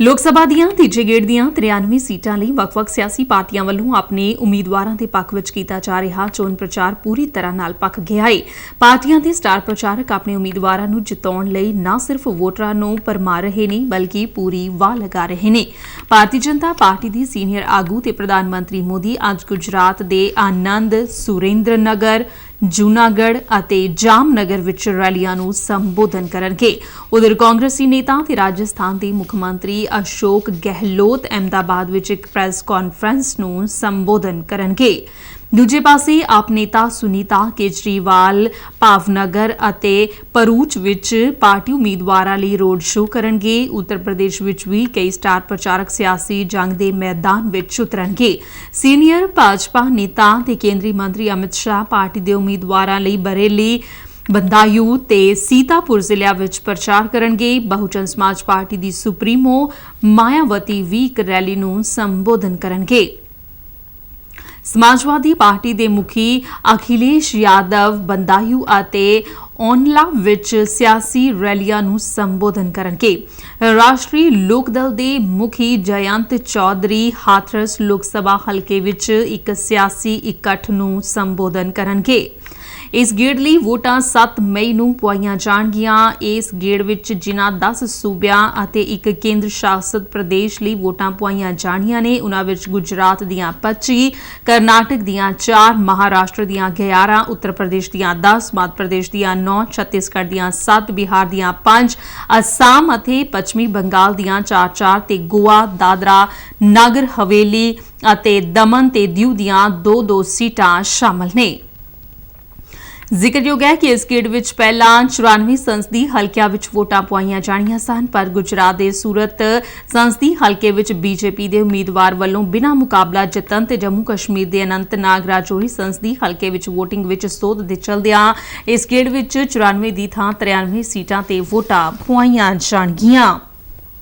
ਲੋਕ ਸਭਾ ਦੀਆਂ, ਤੀਜੇ ਗੇੜ ਦੀਆਂ 93 ਸੀਟਾਂ ਲਈ ਵੱਖ-ਵੱਖ ਸਿਆਸੀ ਪਾਰਟੀਆਂ ਵੱਲੋਂ ਆਪਣੇ ਉਮੀਦਵਾਰਾਂ ਦੇ ਪੱਖ ਵਿੱਚ ਕੀਤਾ ਜਾ ਰਿਹਾ ਚੋਣ ਪ੍ਰਚਾਰ ਪੂਰੀ ਤਰ੍ਹਾਂ ਨਾਲ ਪੱਕ ਗਿਆ ਹੈ ਪਾਰਟੀਆਂ ਦੇ ਸਟਾਰ ਪ੍ਰਚਾਰਕ ਆਪਣੇ ਉਮੀਦਵਾਰਾਂ ਨੂੰ ਜਿਤਾਉਣ ਲਈ ਨਾ ਸਿਰਫ ਵੋਟਰਾਂ ਨੂੰ ਪਰਮਾ ਰਹੇ ਨੇ, ਬਲਕਿ ਪੂਰੀ ਵਾਹ ਲਗਾ ਰਹੇ ਨੇ। ਭਾਰਤੀ ਜਨਤਾ ਪਾਰਟੀ ਦੀ ਸੀਨੀਅਰ ਆਗੂ ਤੇ ਪ੍ਰਧਾਨ ਮੰਤਰੀ ਮੋਦੀ ਅੱਜ ਗੁਜਰਾਤ ਦੇ ਆਨੰਦ ਸੁਰੇਂਦਰ ਨਗਰ ਜੂਨਾਗੜ੍ਹ ਅਤੇ ਜਾਮਨਗਰ ਵਿੱਚ ਰੈਲੀਆਂ ਨੂੰ ਸੰਬੋਧਨ ਕਰਨਗੇ। ਉਧਰ ਕਾਂਗਰਸੀ ਨੇਤਾ ਤੇ ਰਾਜਸਥਾਨ ਦੇ ਮੁੱਖ ਮੰਤਰੀ ਅਸ਼ੋਕ ਗਹਿਲੋਤ ਅਹਿਮਦਾਬਾਦ ਵਿੱਚ ਇੱਕ ਪ੍ਰੈਸ ਕਾਨਫਰੰਸ ਨੂੰ ਸੰਬੋਧਨ ਕਰਨਗੇ। ਦੂਜੇ ਪਾਸੇ ਆਪ ਨੇਤਾ ਸੁਨੀਤਾ ਕੇਜਰੀਵਾਲ ਭਾਵਨਗਰ ਅਤੇ ਪਰੂਚ ਵਿੱਚ ਪਾਰਟੀ ਉਮੀਦਵਾਰਾਂ ਲਈ ਰੋਡ ਸ਼ੋਅ ਕਰਨਗੇ। ਉੱਤਰ ਪ੍ਰਦੇਸ਼ ਵਿੱਚ ਵੀ ਕਈ ਸਟਾਰ ਪ੍ਰਚਾਰਕ ਸਿਆਸੀ ਜੰਗ ਦੇ ਮੈਦਾਨ ਵਿੱਚ ਉਤਰਨਗੇ। ਸੀਨੀਅਰ ਭਾਜਪਾ ਨੇਤਾ ਤੇ ਕੇਂਦਰੀ ਮੰਤਰੀ ਅਮਿਤ ਸ਼ਾਹ ਪਾਰਟੀ ਦੇ ਉਮੀਦਵਾਰਾਂ ਲਈ ਬਰੇਲੀ, ਬੰਦਾਯੂ ਤੇ ਸੀਤਾਪੁਰ ਜ਼ਿਲ੍ਹਿਆਂ ਵਿੱਚ ਪ੍ਰਚਾਰ ਕਰਨਗੇ। ਬਹੁਜਨ ਸਮਾਜ ਪਾਰਟੀ ਦੀ ਸੁਪਰੀਮੋ ਮਾਇਆਵਤੀ ਵੀ ਇੱਕ ਰੈਲੀ ਨੂੰ ਸੰਬੋਧਨ ਕਰਨਗੇ। ਸਮਾਜਵਾਦੀ ਪਾਰਟੀ ਦੇ ਮੁਖੀ ਅਖਿਲੇਸ਼ ਯਾਦਵ, ਬੰਦਾਯੂ ਅਤੇ ਔਨਲਾ ਵਿੱਚ ਸਿਆਸੀ ਰੈਲੀਆਂ ਨੂੰ ਸੰਬੋਧਨ ਕਰਨਗੇ। ਰਾਸ਼ਟਰੀ ਲੋਕ ਦਲ ਦੇ ਮੁਖੀ ਜਯੰਤ ਚੌਧਰੀ ਹਾਥਰਸ ਲੋਕ ਸਭਾ ਹਲਕੇ ਵਿੱਚ ਇੱਕ ਸਿਆਸੀ ਇਕੱਠ ਨੂੰ ਸੰਬੋਧਨ ਕਰਨਗੇ। ਇਸ ਗੇੜ ਲਈ ਵੋਟਾਂ 7 ਮਈ ਨੂੰ ਪੁਆਈਆਂ ਜਾਣਗੀਆਂ। ਇਸ ਗੇੜ ਵਿੱਚ ਜਿਨ੍ਹਾਂ 10 ਸੂਬਿਆਂ ਅਤੇ ਇੱਕ ਕੇਂਦਰ ਸ਼ਾਸਿਤ ਪ੍ਰਦੇਸ਼ ਲਈ ਵੋਟਾਂ ਪੁਆਈਆਂ ਜਾਣੀਆਂ ਨੇ ਉਹਨਾਂ ਵਿੱਚ ਗੁਜਰਾਤ ਦੀਆਂ 25 ਕਰਨਾਟਕ ਦੀਆਂ 4 ਮਹਾਰਾਸ਼ਟਰ ਦੀਆਂ 11 ਉੱਤਰ ਪ੍ਰਦੇਸ਼ ਦੀਆਂ 10 ਮੱਧ ਪ੍ਰਦੇਸ਼ ਦੀਆਂ 9 ਛੱਤੀਸਗੜ੍ਹ ਦੀਆਂ 7 ਬਿਹਾਰ ਦੀਆਂ 5 ਅਸਾਮ ਅਤੇ ਪੱਛਮੀ ਬੰਗਾਲ ਦੀਆਂ 4-4 ਤੇ ਗੋਆ, ਦਾਦਰਾ, ਨਗਰ ਹਵੇਲੀ ਅਤੇ ਦਮਨ ਤੇ ਦਿਊ ਦੀਆਂ 2-2 ਸੀਟਾਂ ਸ਼ਾਮਲ ਨੇ। ਜ਼ਿਕਰਯੋਗ ਹੈ ਕਿ ਇਸ ਗੇੜ ਵਿੱਚ ਪਹਿਲਾਂ 94 ਸੰਸਦੀ ਹਲਕਿਆਂ ਵਿੱਚ ਵੋਟਾਂ ਪਵਾਈਆਂ ਜਾਣੀਆਂ ਸਨ, ਪਰ ਗੁਜਰਾਤ ਦੇ ਸੂਰਤ ਸੰਸਦੀ ਹਲਕੇ ਵਿੱਚ ਬੀਜੇਪੀ ਦੇ ਉਮੀਦਵਾਰ ਵੱਲੋਂ ਬਿਨਾਂ ਮੁਕਾਬਲਾ ਜਿੱਤਣ ਤੇ ਜੰਮੂ ਕਸ਼ਮੀਰ ਦੇ ਅਨੰਤਨਾਗ ਰਾਜੌਰੀ ਸੰਸਦੀ ਹਲਕੇ ਵਿੱਚ VOTING ਵਿੱਚ ਸੋਧ ਦੇ ਚਲਦਿਆਂ ਇਸ ਗੇੜ ਵਿੱਚ 94 ਦੀ ਥਾਂ 93 ਸੀਟਾਂ ਤੇ ਵੋਟਾਂ ਪਵਾਈਆਂ ਜਾਣਗੀਆਂ।